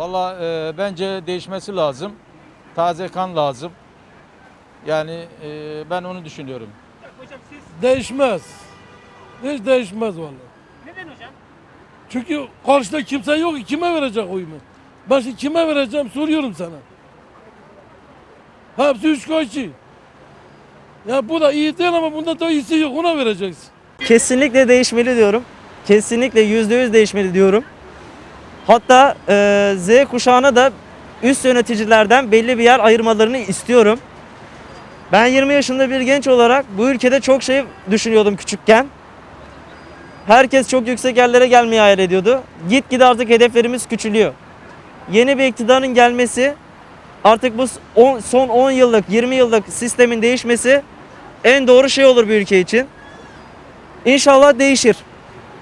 Valla e, bence değişmesi lazım. Taze kan lazım. Yani e, ben onu düşünüyorum. Hocam siz Değişmez. Hiç değişmez vallahi. neden hocam? Çünkü karşıda kimse yok ki kime verecek oyumu? Ben şimdi kime vereceğim soruyorum sana. Hepsi üç koyçu. Ya bu da iyi değil ama bunda da iyisi yok ona vereceksin. Kesinlikle değişmeli diyorum. Kesinlikle yüzde yüz değişmeli diyorum. Hatta e, Z kuşağına da üst yöneticilerden belli bir yer ayırmalarını istiyorum. Ben 20 yaşında bir genç olarak bu ülkede çok şey düşünüyordum küçükken. Herkes çok yüksek yerlere gelmeyi hayal ediyordu. Gitgide artık hedeflerimiz küçülüyor. Yeni bir iktidarın gelmesi, artık bu on- son 10 yıllık, 20 yıllık sistemin değişmesi en doğru şey olur bir ülke için. İnşallah değişir.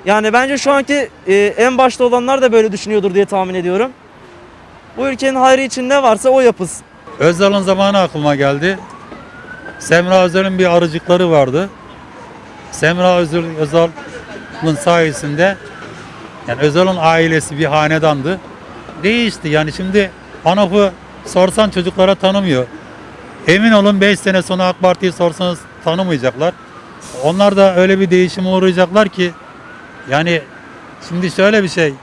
Yani bence şu anki e, en başta olanlar da böyle düşünüyordur diye tahmin ediyorum. Bu ülkenin hayrı için ne varsa o yapılsın. Özal'ın zamanı aklıma geldi. Semra Özal'ın bir arıcıkları vardı. Semra Özal, Özal'ın sayesinde yani Özal'ın ailesi bir hanedandı. Değişti yani şimdi ANAP'ı sorsan çocuklara tanımıyor. Emin olun 5 sene sonra AK Parti'yi sorsanız tanımayacaklar. Onlar da öyle bir değişime uğrayacaklar ki yani şimdi şöyle bir şey.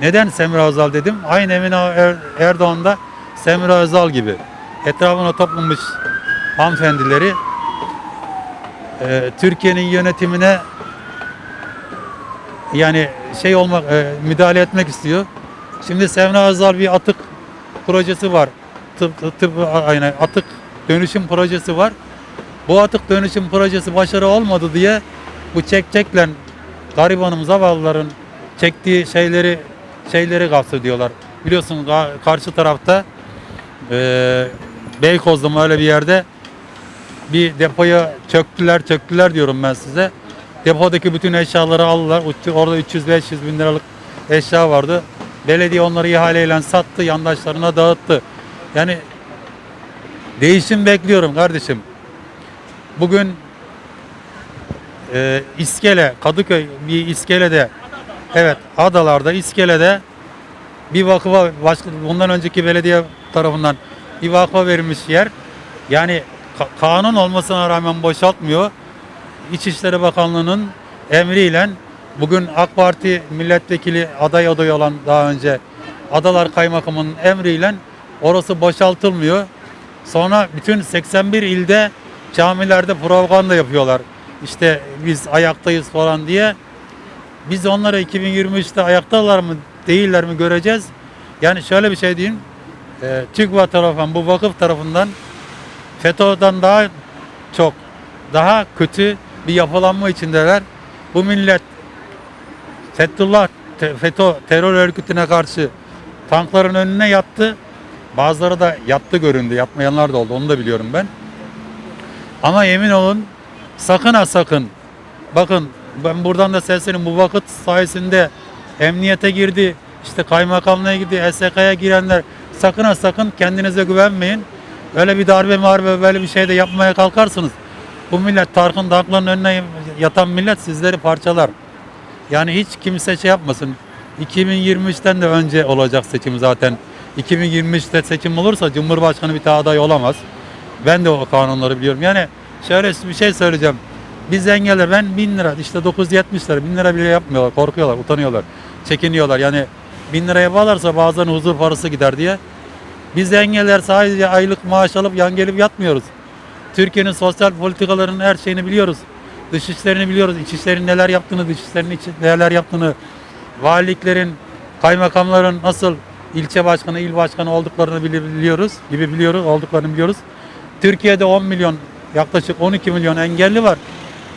Neden Semra Özal dedim? Aynı Emine Er- Erdoğan da Semra Özal gibi. Etrafına toplanmış hanımefendileri e, Türkiye'nin yönetimine yani şey olmak e, müdahale etmek istiyor. Şimdi Semra Özal bir atık projesi var. Tıp, tıp, aynen atık dönüşüm projesi var. Bu atık dönüşüm projesi başarı olmadı diye bu çekçekle garibanım zavallıların çektiği şeyleri şeyleri gastediyorlar. Biliyorsun karşı tarafta e, Beykoz'da mı öyle bir yerde bir depoya çöktüler çöktüler diyorum ben size. Depodaki bütün eşyaları aldılar. Orada 300-500 bin liralık eşya vardı. Belediye onları ihaleyle sattı, yandaşlarına dağıttı. Yani değişim bekliyorum kardeşim. Bugün e, İskele, Kadıköy bir İskele'de evet adalarda İskele'de bir vakıfa bundan önceki belediye tarafından bir vakfa verilmiş yer. Yani ka- kanun olmasına rağmen boşaltmıyor. İçişleri Bakanlığı'nın emriyle bugün AK Parti milletvekili aday adayı olan daha önce Adalar Kaymakamı'nın emriyle orası boşaltılmıyor. Sonra bütün 81 ilde camilerde propaganda yapıyorlar. İşte biz ayaktayız falan diye. Biz onları 2023'te ayaktalar mı değiller mi göreceğiz. Yani şöyle bir şey diyeyim. E, TÜGVA tarafından bu vakıf tarafından FETÖ'den daha çok daha kötü bir yapılanma içindeler. Bu millet Fethullah te- FETÖ terör örgütüne karşı tankların önüne yattı. Bazıları da yattı göründü. Yatmayanlar da oldu. Onu da biliyorum ben. Ama emin olun sakın ha sakın. Bakın ben buradan da sesleniyorum. Bu vakit sayesinde emniyete girdi. işte kaymakamlığa girdi. SK'ya girenler sakın ha sakın kendinize güvenmeyin. Öyle bir darbe marbe böyle bir şey de yapmaya kalkarsınız. Bu millet Tarkın tankların önüne yatan millet sizleri parçalar. Yani hiç kimse şey yapmasın. 2023'ten de önce olacak seçim zaten. 2023'te seçim olursa Cumhurbaşkanı bir daha aday olamaz. Ben de o kanunları biliyorum. Yani şöyle bir şey söyleyeceğim. Biz engeller ben 1000 lira işte 970 lira 1000 lira bile yapmıyorlar. Korkuyorlar, utanıyorlar. Çekiniyorlar. Yani 1000 liraya bağlarsa bazen huzur parası gider diye. Biz engeller sadece aylık maaş alıp yan gelip yatmıyoruz. Türkiye'nin sosyal politikalarının her şeyini biliyoruz. Dışişlerini biliyoruz. İçişlerin neler yaptığını, dışişlerin içi- neler yaptığını, valiliklerin, kaymakamların nasıl ilçe başkanı, il başkanı olduklarını bili- biliyoruz. Gibi biliyoruz, olduklarını biliyoruz. Türkiye'de 10 milyon, yaklaşık 12 milyon engelli var.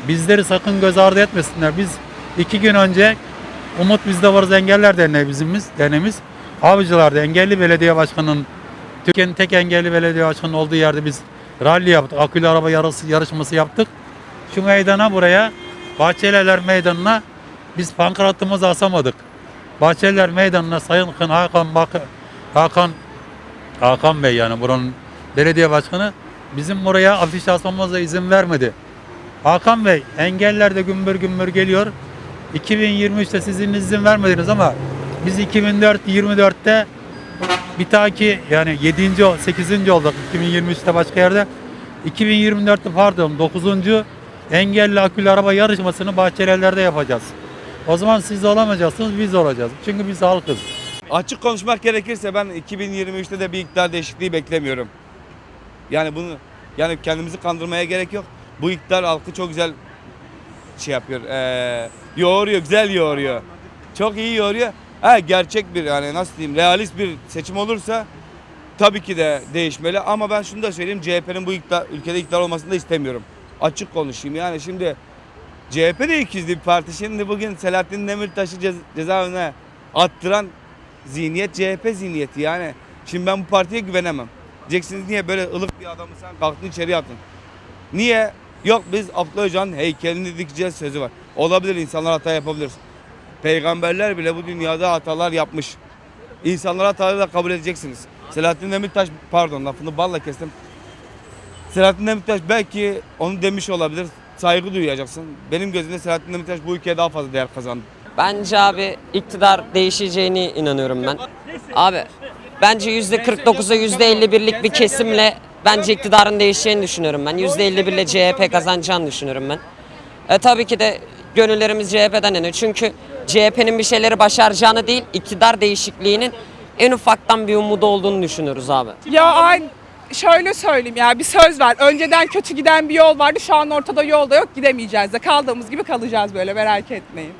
Bizleri sakın göz ardı etmesinler. Biz iki gün önce Umut Bizde Varız Engeller Derneği bizimiz, derneğimiz. Avcılar'da engelli belediye başkanının Türkiye'nin tek engelli belediye başkanının olduğu yerde biz rally yaptık. Akülü araba yarısı, yarışması yaptık. Şu meydana buraya Bahçeliler Meydanı'na biz pankratımızı asamadık. Bahçeliler Meydanı'na Sayın Hakan Hakan Hakan Bey yani buranın belediye başkanı bizim buraya afiş asmamıza izin vermedi. Hakan Bey engeller de gümbür gümbür geliyor. 2023'te sizin izin vermediniz ama Biz 2004-24'te bir taki yani 7. ol- 8. olduk 2023'te başka yerde. 2024'te pardon 9. engelli akülü araba yarışmasını Bahçelievler'de yapacağız. O zaman siz olamayacaksınız biz olacağız. Çünkü biz halkız. Açık konuşmak gerekirse ben 2023'te de bir iktidar değişikliği beklemiyorum. Yani bunu yani kendimizi kandırmaya gerek yok. Bu iktidar halkı çok güzel şey yapıyor. Ee, yoğuruyor, güzel yoğuruyor. Çok iyi yoğuruyor. Ha gerçek bir yani nasıl diyeyim realist bir seçim olursa tabii ki de değişmeli ama ben şunu da söyleyeyim CHP'nin bu iktidar, ülkede iktidar olmasını da istemiyorum. Açık konuşayım yani şimdi CHP de ikizli bir parti. Şimdi bugün Selahattin Demirtaş'ı cez- cezaevine attıran zihniyet CHP zihniyeti yani. Şimdi ben bu partiye güvenemem. Diyeceksiniz niye böyle ılık bir adamı sen kalktın içeri attın. Niye? Yok biz Abdullah Öcalan'ın heykelini dikeceğiz sözü var. Olabilir insanlar hata yapabilir. Peygamberler bile bu dünyada hatalar yapmış. İnsanlar hataları da kabul edeceksiniz. Selahattin Demirtaş pardon lafını balla kestim. Selahattin Demirtaş belki onu demiş olabilir. Saygı duyacaksın. Benim gözümde Selahattin Demirtaş bu ülkeye daha fazla değer kazandı. Bence abi iktidar değişeceğine inanıyorum ben. Abi bence yüzde 49'a yüzde 51'lik bir kesimle bence iktidarın değişeceğini düşünüyorum ben. Yüzde 51'le CHP kazanacağını düşünüyorum ben. E, tabii ki de gönüllerimiz CHP'den yanıyor. Çünkü CHP'nin bir şeyleri başaracağını değil, iktidar değişikliğinin en ufaktan bir umudu olduğunu düşünüyoruz abi. Ya aynı şöyle söyleyeyim ya bir söz ver. Önceden kötü giden bir yol vardı. Şu an ortada yol da yok. Gidemeyeceğiz de kaldığımız gibi kalacağız böyle merak etmeyin.